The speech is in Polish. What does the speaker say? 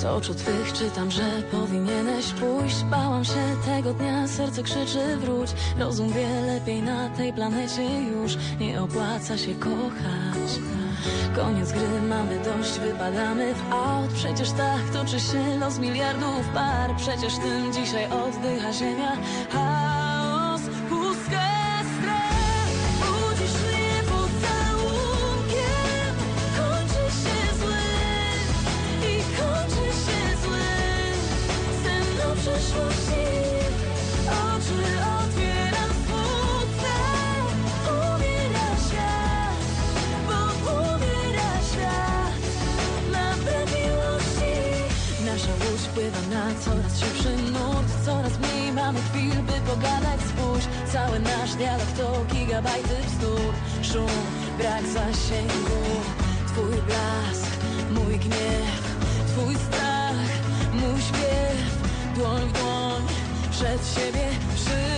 Z oczu twych czytam, że powinieneś pójść. Bałam się tego dnia, serce krzyczy wróć. Rozum wie lepiej na tej planecie już. Nie opłaca się kochać. Koniec gry, mamy dość, wypadamy w aut. Przecież tak toczy się los miliardów par. Przecież tym dzisiaj oddycha ziemia. Chaos, świat Na coraz szybszy nurt. Coraz mniej mamy chwil, by pogadać Spójrz, cały nasz dialog to gigabajty bzdur Szum, brak zasięgu 这些别是。